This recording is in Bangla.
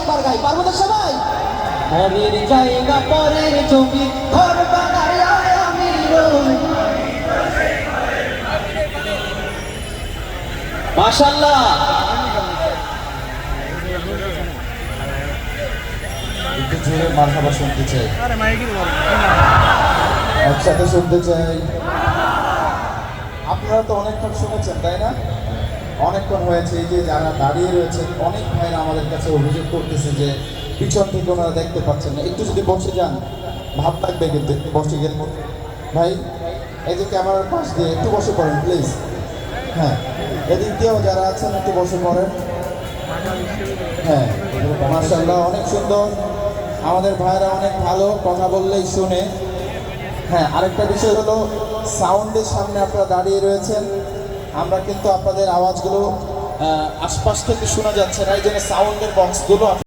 একবার গাই পারব তো সবাই? পরের জায়গা পরের জমি ঘর বানায় আমি মাশাল্লাহ একটু জোরে মারহাবা শুনতে চাই। একসাথে শুনতে চাই। আপনারা তো অনেকক্ষণ শুনেছেন তাই না? অনেকক্ষণ হয়েছে, এই যে যারা দাঁড়িয়ে রয়েছেন, অনেক ভাইরা আমাদের কাছে অভিযোগ করতেছে যে পিছন থেকে ওনারা দেখতে পাচ্ছেন না। একটু যদি বসে যান ভাব লাগবে কিন্তু, একটু বসে গেলে ভাই, এই যে ক্যামেরার পাশ দিয়ে একটু বসে পড়েন প্লিজ হ্যাঁ এদিক দিয়েও যারা আছেন, একটু বসে পড়েন। হ্যাঁ মার্শাল্লাহ অনেক সুন্দর। আমাদের ভাইরা অনেক ভালো, কথা বললেই শুনে। হ্যাঁ আরেকটা বিষয় হলো সাউন্ডের সামনে আপনারা দাঁড়িয়ে রয়েছেন। আমরা কিন্তু আপনাদের আওয়াজগুলো আশপাশ থেকে শোনা যাচ্ছে না। এই জন্য সাউন্ডের বক্সগুলো